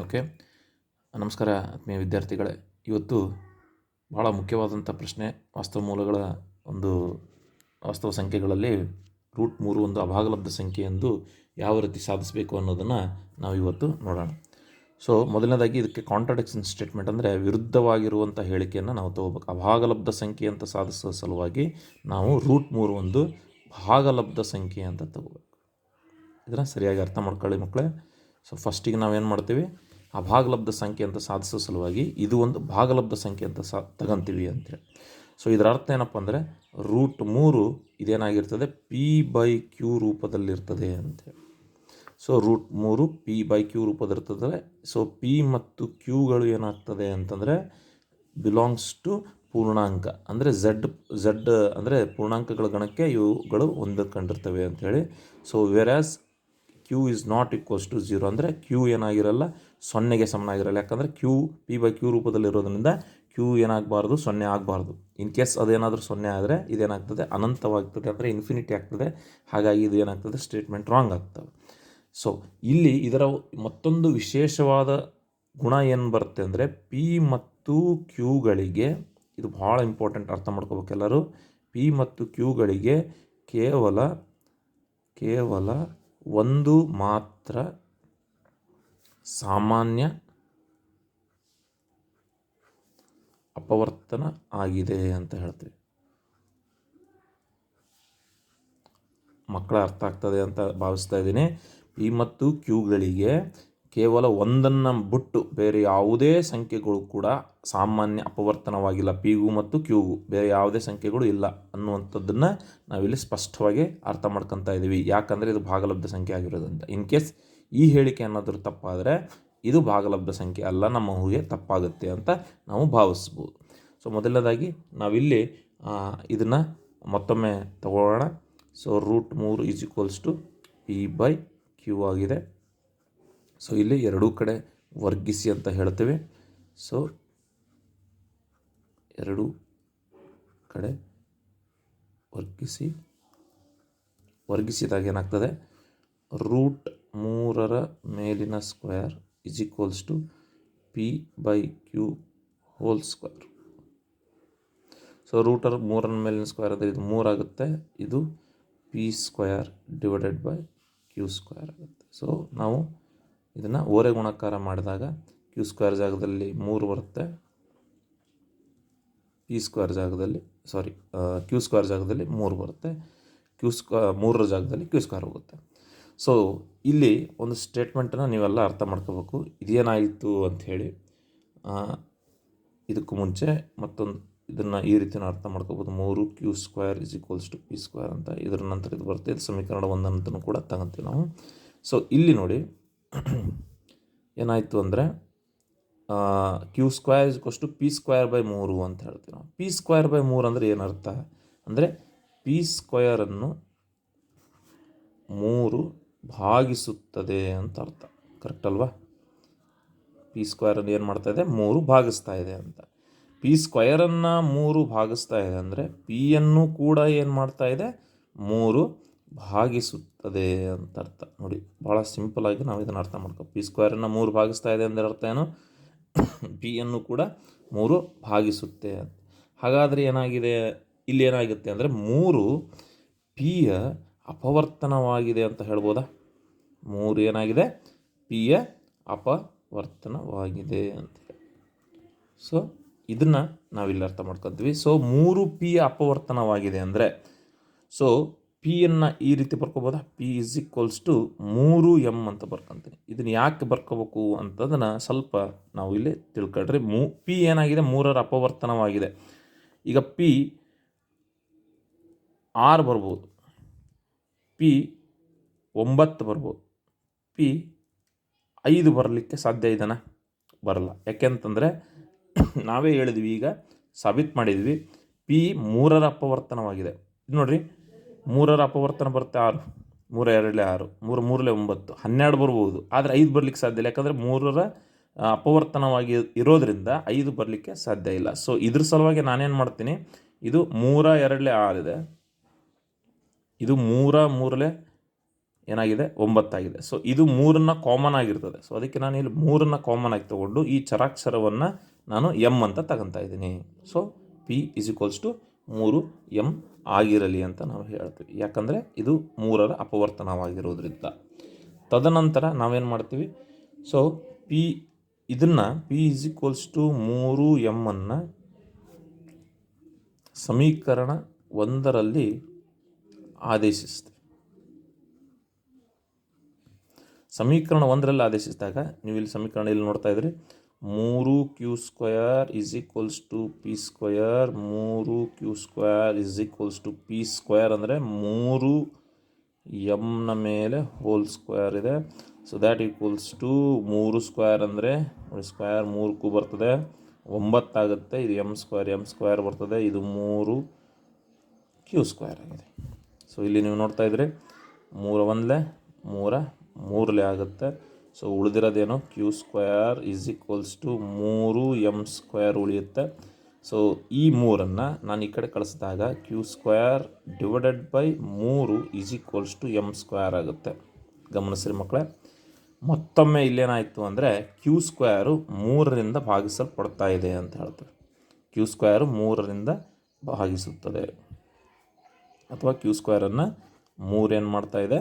Okay. ನಮಸ್ಕಾರ ಆತ್ಮೀಯ ವಿದ್ಯಾರ್ಥಿಗಳೇ. ಇವತ್ತು ಭಾಳ ಮುಖ್ಯವಾದಂಥ ಪ್ರಶ್ನೆ, ವಾಸ್ತವ ಮೂಲಗಳ ಒಂದು ವಾಸ್ತವ ಸಂಖ್ಯೆಗಳಲ್ಲಿ ರೂಟ್ ಮೂರು ಒಂದು ಅಭಾಗಲಬ್ಧ ಸಂಖ್ಯೆ ಎಂದು ಯಾವ ರೀತಿ ಸಾಧಿಸಬೇಕು ಅನ್ನೋದನ್ನು ನಾವು ಇವತ್ತು ನೋಡೋಣ. ಸೊ, ಮೊದಲನೇದಾಗಿ ಇದಕ್ಕೆ ಕಾಂಟ್ರಡಿಕ್ಷನ್ ಸ್ಟೇಟ್ಮೆಂಟ್ ಅಂದರೆ ವಿರುದ್ಧವಾಗಿರುವಂಥ ಹೇಳಿಕೆಯನ್ನು ನಾವು ತಗೋಬೇಕು. ಅಭಾಗಲಬ್ಧ ಸಂಖ್ಯೆ ಅಂತ ಸಾಧಿಸುವ ಸಲುವಾಗಿ ನಾವು ರೂಟ್ ಮೂರು ಒಂದು ಭಾಗಲಬ್ಧ ಸಂಖ್ಯೆ ಅಂತ ತಗೋಬೇಕು. ಇದನ್ನು ಸರಿಯಾಗಿ ಅರ್ಥ ಮಾಡ್ಕೊಳ್ಳಿ ಮಕ್ಕಳೇ. ಸೊ ಫಸ್ಟಿಗೆ ನಾವೇನು ಮಾಡ್ತೀವಿ? ಆ ಭಾಗಲಬ್ಧ ಸಂಖ್ಯೆ ಅಂತ ಸಾಧಿಸೋ ಸಲುವಾಗಿ ಇದು ಒಂದು ಭಾಗಲಬ್ಧ ಸಂಖ್ಯೆ ಅಂತ ಸಾ ತಗೊಂತೀವಿ ಅಂತೇಳಿ ಸೊ ಇದರ ಅರ್ಥ ಏನಪ್ಪ ಅಂದರೆ ರೂಟ್ ಮೂರು ಇದೇನಾಗಿರ್ತದೆ? ಪಿ ಬೈ ಕ್ಯೂ ರೂಪದಲ್ಲಿರ್ತದೆ ಅಂತೇಳಿ ಸೊ ರೂಟ್ ಮೂರು ಪಿ ಬೈ ಕ್ಯೂ ರೂಪದಲ್ಲಿರ್ತದೆ. ಸೊ ಪಿ ಮತ್ತು ಕ್ಯೂಗಳು ಏನಾಗ್ತದೆ ಅಂತಂದರೆ ಬಿಲಾಂಗ್ಸ್ ಟು ಪೂರ್ಣಾಂಕ. ಅಂದರೆ ಝಡ್ ಝಡ್ ಅಂದರೆ ಪೂರ್ಣಾಂಕಗಳ ಗಣಕ್ಕೆ ಇವುಗಳು ಹೊಂದಿಕೊಂಡಿರ್ತವೆ ಅಂಥೇಳಿ so as Q is not equals to zero ಅಂದರೆ ಕ್ಯೂ ಏನಾಗಿರಲ್ಲ ಸೊನ್ನೆಗೆ ಸಮನಾಗಿರಲ್ಲ ಯಾಕಂದರೆ ಕ್ಯೂ ಪಿ ಬೈ ಕ್ಯೂ ರೂಪದಲ್ಲಿರೋದ್ರಿಂದ ಕ್ಯೂ ಏನಾಗಬಾರ್ದು, ಸೊನ್ನೆ ಆಗಬಾರ್ದು. ಇನ್ ಕೇಸ್ ಅದೇನಾದರೂ ಸೊನ್ನೆ ಆದರೆ ಇದೇನಾಗ್ತದೆ? ಅನಂತವಾಗ್ತದೆ ಅಂದರೆ ಇನ್ಫಿನಿಟಿ ಆಗ್ತದೆ. ಹಾಗಾಗಿ ಇದು ಏನಾಗ್ತದೆ? ಸ್ಟೇಟ್ಮೆಂಟ್ ರಾಂಗ್ ಆಗ್ತವೆ ಸೊ ಇಲ್ಲಿ ಇದರ ಮತ್ತೊಂದು ವಿಶೇಷವಾದ ಗುಣ ಏನು ಬರುತ್ತೆ ಅಂದರೆ ಪಿ ಮತ್ತು ಕ್ಯೂಗಳಿಗೆ ಇದು ಭಾಳ ಇಂಪಾರ್ಟೆಂಟ್ ಅರ್ಥ ಮಾಡ್ಕೋಬೇಕು ಎಲ್ಲರೂ. ಪಿ ಮತ್ತು ಕ್ಯೂಗಳಿಗೆ ಕೇವಲ ಕೇವಲ ಒಂದು ಮಾತ್ರ ಸಾಮಾನ್ಯ ಅಪವರ್ತನ ಆಗಿದೆ ಅಂತ ಹೇಳ್ತೀವಿ. ಮಕ್ಕಳ ಅರ್ಥ ಆಗ್ತದೆ ಅಂತ ಭಾವಿಸ್ತಾ ಇದ್ದೀನಿ. ಪಿ ಮತ್ತು ಕ್ಯೂಗಳಿಗೆ ಕೇವಲ ಒಂದನ್ನು ಬಿಟ್ಟು ಬೇರೆ ಯಾವುದೇ ಸಂಖ್ಯೆಗಳು ಕೂಡ ಸಾಮಾನ್ಯ ಅಪವರ್ತನವಾಗಿಲ್ಲ. ಪಿಗೂ ಮತ್ತು ಕ್ಯೂಗೂ ಬೇರೆ ಯಾವುದೇ ಸಂಖ್ಯೆಗಳು ಇಲ್ಲ ಅನ್ನುವಂಥದ್ದನ್ನು ನಾವಿಲ್ಲಿ ಸ್ಪಷ್ಟವಾಗಿ ಅರ್ಥ ಮಾಡ್ಕೊತಾ ಇದ್ದೀವಿ ಯಾಕಂದರೆ ಇದು ಭಾಗಲಬ್ಧ ಸಂಖ್ಯೆ ಆಗಿರೋದ್ರಿಂದ. ಇನ್ ಕೇಸ್ ಈ ಹೇಳಿಕೆ ಅನ್ನೋದ್ರ ತಪ್ಪಾದರೆ ಇದು ಭಾಗಲಬ್ಧ ಸಂಖ್ಯೆ ಅಲ್ಲ, ನಮ್ಮ ಊಹೆ ತಪ್ಪಾಗುತ್ತೆ ಅಂತ ನಾವು ಭಾವಿಸ್ಬೋದು. ಸೊ ಮೊದಲನೇದಾಗಿ ನಾವಿಲ್ಲಿ ಇದನ್ನು ಮತ್ತೊಮ್ಮೆ ತಗೊಳ್ಳೋಣ. ಸೊ ರೂಟ್ ಮೂರು is equals to P by Q ಆಗಿದೆ. ಸೊ ಇಲ್ಲಿ ಎರಡೂ ಕಡೆ ವರ್ಗಿಸಿ ಅಂತ ಹೇಳ್ತೇವೆ. ಸೊ ಎರಡೂ ಕಡೆ ವರ್ಗಿಸಿ, ವರ್ಗಿಸಿದಾಗ ಏನಾಗ್ತದೆ? ರೂಟ್ ಮೂರರ ಮೇಲಿನ square is equals to P by Q whole square so router ಮೂರರ ಮೇಲಿನ ಸ್ಕ್ವೇರ್ ಅಂದರೆ ಇದು ಮೂರಾಗುತ್ತೆ ಇದು P square divided by Q square ಆಗುತ್ತೆ. ಸೊ ನಾವು ಇದನ್ನು ಓರೆ ಗುಣಾಕಾರ ಮಾಡಿದಾಗ ಕ್ಯೂ ಸ್ಕ್ವೇರ್ ಜಾಗದಲ್ಲಿ ಮೂರು ಬರುತ್ತೆ. ಪಿ ಸ್ಕ್ವೇರ್ ಜಾಗದಲ್ಲಿ ಸಾರಿ ಕ್ಯೂ ಸ್ಕ್ವೇರ್ ಜಾಗದಲ್ಲಿ ಮೂರು ಬರುತ್ತೆ. ಕ್ಯೂ ಸ್ಕ್ವ ಮೂರರ ಜಾಗದಲ್ಲಿ ಕ್ಯೂ ಸ್ಕ್ವೇರ್ ಹೋಗುತ್ತೆ. ಸೊ ಇಲ್ಲಿ ಒಂದು ಸ್ಟೇಟ್ಮೆಂಟನ್ನು ನೀವೆಲ್ಲ ಅರ್ಥ ಮಾಡ್ಕೋಬೇಕು. ಇದೇನಾಯಿತು ಅಂಥೇಳಿ ಇದಕ್ಕೂ ಮುಂಚೆ ಮತ್ತೊಂದು ಇದನ್ನು ಈ ರೀತಿಯೂ ಅರ್ಥ ಮಾಡ್ಕೋಬೋದು. ಮೂರು Q square is equals to P square ಅಂತ ಇದರ ನಂತರ ಇದು ಬರುತ್ತೆ. ಇದು ಸಮೀಕರಣ ಒಂದಂತನೂ ಕೂಡ ತಗೊಂತೀವಿ ನಾವು. ಸೊ ಇಲ್ಲಿ ನೋಡಿ, ಏನಾಯಿತು ಅಂದರೆ Q square is to P square by ಮೂರು ಅಂತ ಹೇಳ್ತೀವಿ ನಾವು. ಪಿ ಸ್ಕ್ವೇರ್ ಬೈ ಮೂರು ಅಂದರೆ ಏನರ್ಥ? ಅಂದರೆ ಪಿ ಸ್ಕ್ವೇರನ್ನು ಮೂರು ಭಾಗಿಸುತ್ತದೆ ಅಂತ ಅರ್ಥ. ಕರೆಕ್ಟ್ ಅಲ್ವಾ? ಪಿ ಸ್ಕ್ವೇರನ್ನು ಏನು ಮಾಡ್ತಾ ಇದೆ? ಮೂರು ಭಾಗಿಸ್ತಾ ಇದೆ ಅಂತ. ಪಿ ಸ್ಕ್ವಯರನ್ನು ಮೂರು ಭಾಗಿಸ್ತಾ ಇದೆ ಅಂದರೆ ಪಿಯನ್ನು ಕೂಡ ಏನು ಮಾಡ್ತಾ ಇದೆ? ಮೂರು ಭಾಗಿಸುತ್ತದೆ ಅಂತ ಅರ್ಥ. ನೋಡಿ ಭಾಳ ಸಿಂಪಲಾಗಿ ನಾವು ಇದನ್ನು ಅರ್ಥ ಮಾಡ್ಕೋ ಪಿ ಸ್ಕ್ವೇರನ್ನು ಮೂರು ಭಾಗಿಸ್ತಾ ಇದೆ ಅಂದರೆ ಅರ್ಥ ಏನು? ಪಿಯನ್ನು ಕೂಡ ಮೂರು ಭಾಗಿಸುತ್ತೆ ಅಂತ. ಹಾಗಾದರೆ ಏನಾಗಿದೆ? ಇಲ್ಲಿ ಏನಾಗುತ್ತೆ ಅಂದರೆ ಮೂರು ಪಿಯ ಅಪವರ್ತನವಾಗಿದೆ ಅಂತ ಹೇಳ್ಬೋದಾ? ಮೂರು ಏನಾಗಿದೆ? ಪಿಯ ಅಪವರ್ತನವಾಗಿದೆ ಅಂತ ಸೊ ಇದನ್ನು ನಾವಿಲ್ಲಿ ಅರ್ಥ ಮಾಡ್ಕೊತೀವಿ. ಸೊ ಮೂರು ಪಿಯ ಅಪವರ್ತನವಾಗಿದೆ ಅಂದರೆ ಸೊ ಪಿಯನ್ನು ಈ ರೀತಿ ಬರ್ಕೋಬೋದಾ? ಪಿ ಇಸ್ ಈಕ್ವಲ್ಸ್ ಟು ಮೂರು ಎಂ ಅಂತ ಬರ್ಕೊತೀನಿ. ಇದನ್ನು ಯಾಕೆ ಬರ್ಕೋಬೇಕು ಅಂತದನ್ನು ಸ್ವಲ್ಪ ನಾವು ಇಲ್ಲಿ ತಿಳ್ಕೊಳ್ರಿ. ಮೂ, ಪಿ ಏನಾಗಿದೆ? ಮೂರರ ಅಪವರ್ತನವಾಗಿದೆ. ಈಗ ಪಿ ಆರ್ ಬರ್ಬೋದು. ಪಿ ಒಂಬತ್ತು ಬರ್ಬೋದು. ಪಿ ಐದು ಬರಲಿಕ್ಕೆ ಸಾಧ್ಯ ಇದೆನಾ ಬರಲ್ಲ. ಯಾಕೆಂತಂದರೆ ನಾವೇ ಹೇಳಿದ್ವಿ ಈಗ, ಸಾಬೀತು ಮಾಡಿದ್ವಿ. ಪಿ ಮೂರರ ಅಪವರ್ತನವಾಗಿದೆ. ಇದು ನೋಡಿರಿ, ಮೂರರ ಅಪವರ್ತನ ಬರುತ್ತೆ ಆರು. ಮೂರ ಎರಡಲೇ ಆರು, ಮೂರು ಮೂರಲೇ ಒಂಬತ್ತು, ಹನ್ನೆರಡು ಬರ್ಬೋದು. ಆದರೆ ಐದು ಬರಲಿಕ್ಕೆ ಸಾಧ್ಯ ಇಲ್ಲ. ಯಾಕಂದರೆ ಮೂರರ ಅಪವರ್ತನವಾಗಿ ಇರೋದರಿಂದ ಐದು ಬರಲಿಕ್ಕೆ ಸಾಧ್ಯ ಇಲ್ಲ. ಸೊ ಇದ್ರ ಸಲುವಾಗಿ ನಾನೇನು ಮಾಡ್ತೀನಿ, ಇದು ಮೂರ ಎರಡಲೇ ಆರಿದೆ ಇದು ಮೂರ, ಮೂರಲೇ ಏನಾಗಿದೆ? ಒಂಬತ್ತಾಗಿದೆ. ಸೊ ಇದು ಮೂರನ್ನು ಕಾಮನ್ ಆಗಿರ್ತದೆ. ಸೊ ಅದಕ್ಕೆ ನಾನು ಇಲ್ಲಿ ಮೂರನ್ನು ಕಾಮನ್ ಆಗಿ ತಗೊಂಡು ಈ ಚರಾಕ್ಷರವನ್ನು ನಾನು ಎಂ ಅಂತ ತಗೊತಾ ಇದ್ದೀನಿ. So P is equals to ಮೂರು ಎಂ ಆಗಿರಲಿ ಅಂತ ನಾವು ಹೇಳ್ತೀವಿ. ಯಾಕಂದರೆ ಇದು ಮೂರರ ಅಪವರ್ತನವಾಗಿರೋದ್ರಿಂದ. ತದನಂತರ ನಾವೇನು ಮಾಡ್ತೀವಿ? ಸೊ ಪಿ ಇದನ್ನು ಪಿ ಇಸ್ ಈಕ್ವಲ್ಸ್ ಟು ಮೂರು ಎಮ್ಮನ್ನು ಸಮೀಕರಣ ಒಂದರಲ್ಲಿ ಆದೇಶಿಸ್ತೀವಿ ಸಮೀಕರಣ ಒಂದರಲ್ಲಿ ಆದೇಶಿಸಿದಾಗ ನೀವು ಇಲ್ಲಿ ಸಮೀಕರಣ ಇಲ್ಲಿ ನೋಡ್ತಾ ಇದ್ರಿ? ಮೂರು Q square is equals to P square ಮೂರು Q square is equals to P square ಅಂದರೆ ಮೂರು ಎಮ್ನ ಮೇಲೆ ಹೋಲ್ ಸ್ಕ್ವೇರ್ ಇದೆ. ಸೊ ದ್ಯಾಟ್ ಈಕ್ವಲ್ಸ್ ಟು ಮೂರು ಸ್ಕ್ವಯರ್ ಅಂದರೆ ಸ್ಕ್ವಯರ್ ಮೂರಕ್ಕೂ ಬರ್ತದೆ. ಒಂಬತ್ತಾಗುತ್ತೆ ಇದು ಎಂ ಸ್ಕ್ವಯರ್ ಎಂ ಸ್ಕ್ವಯರ್ ಬರ್ತದೆ. ಇದು ಮೂರು ಕ್ಯೂ ಸ್ಕ್ವಯರ್ ಆಗಿದೆ. ಸೊ ಇಲ್ಲಿ ನೀವು ನೋಡ್ತಾ ಇದ್ರಿ, ಮೂರ ಒಂದಲೇ, ಮೂರ, ಮೂರಲೇ ಆಗುತ್ತೆ. So ಉಳಿದಿರೋದೇನು? Q square is equals to ಮೂರು ಎಂ ಸ್ಕ್ವಯರ್ ಉಳಿಯುತ್ತೆ. ಸೊ ಈ ಮೂರನ್ನು ನಾನು ಈ ಕಡೆ ಕಳಿಸಿದಾಗ ಕ್ಯೂ ಸ್ಕ್ವಯರ್ ಡಿವೈಡೆಡ್ ಬೈ ಮೂರು is equals to M square ಆಗುತ್ತೆ. ಗಮನಿಸ್ರಿ ಮಕ್ಕಳೇ. ಮತ್ತೊಮ್ಮೆ ಇಲ್ಲೇನಾಯಿತು ಅಂದರೆ ಕ್ಯೂ ಸ್ಕ್ವಯರು ಮೂರರಿಂದ ಭಾಗಿಸಲ್ಪಡ್ತಾ ಇದೆ ಅಂತ ಹೇಳ್ತಾರೆ. ಕ್ಯೂ ಸ್ಕ್ವಯರು ಮೂರರಿಂದ ಭಾಗಿಸುತ್ತದೆ. ಅಥವಾ ಕ್ಯೂ ಸ್ಕ್ವೇರನ್ನು ಮೂರೇನು ಮಾಡ್ತಾ ಇದೆ?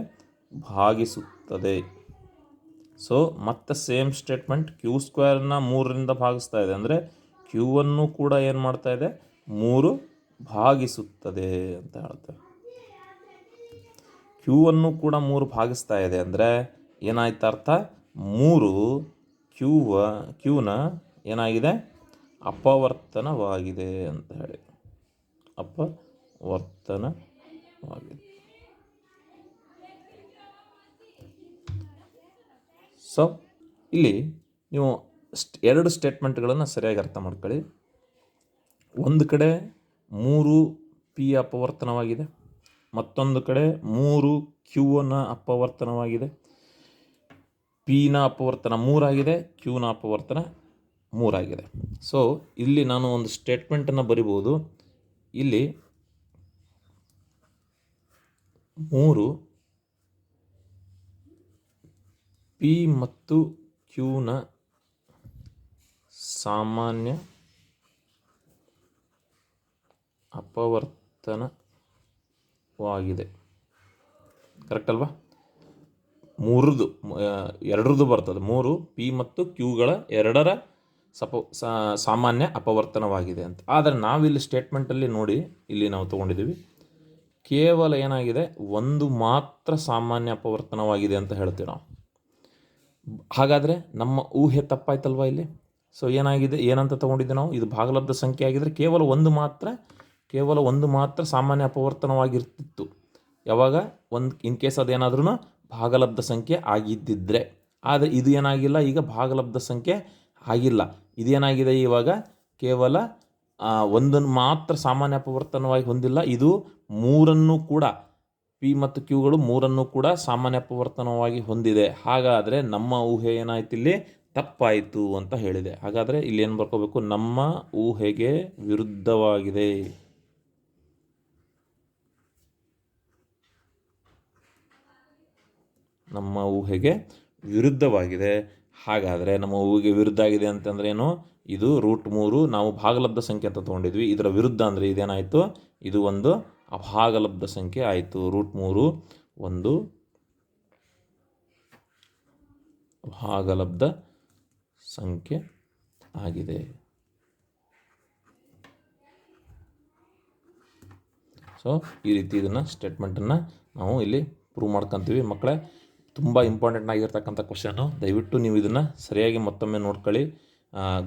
ಭಾಗಿಸುತ್ತದೆ. ಸೊ ಮತ್ತೆ ಸೇಮ್ ಸ್ಟೇಟ್ಮೆಂಟ್ ಕ್ಯೂ ಸ್ಕ್ವೇರನ್ನು ಮೂರರಿಂದ ಭಾಗಿಸ್ತಾ ಇದೆ. ಅಂದರೆ ಕ್ಯೂವನ್ನು ಕೂಡ ಏನು ಮಾಡ್ತಾ ಇದೆ? ಮೂರು ಭಾಗಿಸುತ್ತದೆ ಅಂತ ಹೇಳ್ತಾರೆ. ಕ್ಯೂವನ್ನು ಕೂಡ ಮೂರು ಭಾಗಿಸ್ತಾ ಇದೆ ಅಂದರೆ ಏನಾಯ್ತು ಅರ್ಥ? ಮೂರು ಕ್ಯೂವ ಕ್ಯೂನ ಏನಾಗಿದೆ? ಅಪವರ್ತನವಾಗಿದೆ ಅಂತ ಹೇಳಿ. ಸೊ ಇಲ್ಲಿ ನೀವು ಸ್ಟ್ ಎರಡು ಸ್ಟೇಟ್ಮೆಂಟ್ಗಳನ್ನು ಸರಿಯಾಗಿ ಅರ್ಥ ಮಾಡ್ಕೊಳ್ಳಿ. ಒಂದು ಕಡೆ ಮೂರು ಪಿ ಅಪವರ್ತನವಾಗಿದೆ, ಮತ್ತೊಂದು ಕಡೆ ಮೂರು ಕ್ಯೂನ ಅಪವರ್ತನವಾಗಿದೆ. ಪಿನ ಅಪವರ್ತನ ಮೂರಾಗಿದೆ ಕ್ಯೂನ ಅಪವರ್ತನ ಮೂರಾಗಿದೆ. ಸೊ ಇಲ್ಲಿ ನಾನು ಒಂದು ಸ್ಟೇಟ್ಮೆಂಟನ್ನು ಬರಿಬೋದು. ಇಲ್ಲಿ ಮೂರು. ಪಿ ಮತ್ತು ಕ್ಯೂನ ಸಾಮಾನ್ಯ ಅಪವರ್ತನವಾಗಿದೆ. ಕರೆಕ್ಟ್ ಅಲ್ವಾ? ಮೂರದು ಎರಡರದ್ದು ಬರ್ತದೆ. ಮೂರು, ಪಿ ಮತ್ತು ಕ್ಯೂಗಳ ಎರಡರ ಸಪ ಸಾಮಾನ್ಯ ಅಪವರ್ತನವಾಗಿದೆ ಅಂತ. ಆದರೆ ನಾವಿಲ್ಲಿ ಸ್ಟೇಟ್ಮೆಂಟಲ್ಲಿ ನೋಡಿ, ಇಲ್ಲಿ ನಾವು ತೊಗೊಂಡಿದ್ದೀವಿ. ಕೇವಲ ಏನಾಗಿದೆ? ಒಂದು ಮಾತ್ರ ಸಾಮಾನ್ಯ ಅಪವರ್ತನವಾಗಿದೆ ಅಂತ ಹೇಳ್ತೀವಿ ನಾವು. ಹಾಗಾದರೆ ನಮ್ಮ ಊಹೆ ತಪ್ಪಾಯ್ತಲ್ವಾ ಇಲ್ಲಿ? ಸೊ ಏನಾಗಿದೆ? ಏನಂತ ತಗೊಂಡಿದ್ದೆ ನಾವು? ಇದು ಭಾಗಲಬ್ಧ ಸಂಖ್ಯೆ ಆಗಿದ್ದರೆ ಕೇವಲ ಒಂದು ಮಾತ್ರ, ಕೇವಲ ಒಂದು ಮಾತ್ರ ಸಾಮಾನ್ಯ ಅಪವರ್ತನವಾಗಿರ್ತಿತ್ತು. ಯಾವಾಗ? ಒಂದು ಇನ್ ಕೇಸ್ ಅದೇನಾದ್ರೂ ಭಾಗಲಬ್ಧ ಸಂಖ್ಯೆ ಆಗಿದ್ದಿದ್ರೆ. ಆದರೆ ಇದು ಏನಾಗಿಲ್ಲ, ಈಗ ಭಾಗಲಬ್ಧ ಸಂಖ್ಯೆ ಆಗಿಲ್ಲ. ಇದೇನಾಗಿದೆ ಇವಾಗ? ಕೇವಲ ಒಂದನ್ನು ಮಾತ್ರ ಸಾಮಾನ್ಯ ಅಪವರ್ತನವಾಗಿ ಹೊಂದಿಲ್ಲ. ಇದು ಮೂರನ್ನು ಕೂಡ, ಪಿ ಮತ್ತು ಕ್ಯೂಗಳು ಮೂರನ್ನು ಕೂಡ ಸಾಮಾನ್ಯ ಅಪವರ್ತನವಾಗಿ ಹೊಂದಿದೆ. ಹಾಗಾದರೆ ನಮ್ಮ ಊಹೆ ಏನಾಯ್ತು ಇಲ್ಲಿ? ತಪ್ಪಾಯಿತು ಅಂತ ಹೇಳಿದೆ. ಹಾಗಾದರೆ ಇಲ್ಲಿ ಏನು ಬರ್ಕೋಬೇಕು? ನಮ್ಮ ಊಹೆಗೆ ವಿರುದ್ಧವಾಗಿದೆ. ನಮ್ಮ ಊಹೆಗೆ ವಿರುದ್ಧವಾಗಿದೆ. ಹಾಗಾದರೆ ನಮ್ಮ ಊಹೆಗೆ ವಿರುದ್ಧ ಆಗಿದೆ ಅಂತಂದ್ರೆ ಏನು? ಇದು ರೂಟ್ ಮೂರು. ನಾವು ಭಾಗಲಬ್ಧ ಸಂಖ್ಯೆ ಅಂತ ತೊಗೊಂಡಿದ್ವಿ. ಇದರ ವಿರುದ್ಧ ಅಂದರೆ ಇದೇನಾಯಿತು? ಇದು ಒಂದು ಅಭಾಗಲಬ್ಧ ಸಂಖ್ಯೆ ಆಯಿತು. ರೂಟ್ ಮೂರು, ಒಂದು. ಅಭಾಗಲಬ್ಧ ಸಂಖ್ಯೆ ಆಗಿದೆ. ಸೊ ಈ ರೀತಿ ಇದನ್ನು ಸ್ಟೇಟ್ಮೆಂಟನ್ನು ನಾವು ಇಲ್ಲಿ ಪ್ರೂವ್ ಮಾಡ್ಕೊತೀವಿ. ಮಕ್ಕಳೇ, ತುಂಬ ಇಂಪಾರ್ಟೆಂಟ್ ಆಗಿರ್ತಕ್ಕಂಥ ಕ್ವಶನು ದಯವಿಟ್ಟು ನೀವು ಇದನ್ನು ಸರಿಯಾಗಿ ಮತ್ತೊಮ್ಮೆ ನೋಡ್ಕೊಳ್ಳಿ.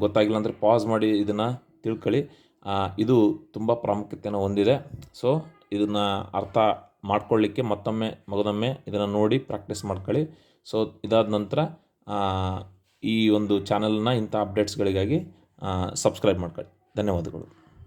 ಗೊತ್ತಾಗಿಲ್ಲ ಅಂದರೆ ಪಾಸ್ ಮಾಡಿ ಇದನ್ನು ತಿಳ್ಕೊಳ್ಳಿ. ಇದು ತುಂಬ ಪ್ರಾಮುಖ್ಯತೆಯನ್ನು ಹೊಂದಿದೆ. ಸೊ ಇದನ್ನು ಅರ್ಥ ಮಾಡ್ಕೊಳ್ಳಿಕ್ಕೆ ಮತ್ತೊಮ್ಮೆ ಮಗದೊಮ್ಮೆ ಇದನ್ನು ನೋಡಿ ಪ್ರಾಕ್ಟೀಸ್ ಮಾಡ್ಕೊಳ್ಳಿ. ಸೊ ಇದಾದ ನಂತರ ಈ ಒಂದು ಚಾನಲ್ನ ಇಂಥ ಅಪ್ಡೇಟ್ಸ್ಗಳಿಗಾಗಿ ಸಬ್ಸ್ಕ್ರೈಬ್ ಮಾಡ್ಕೊಳ್ಳಿ. ಧನ್ಯವಾದಗಳು.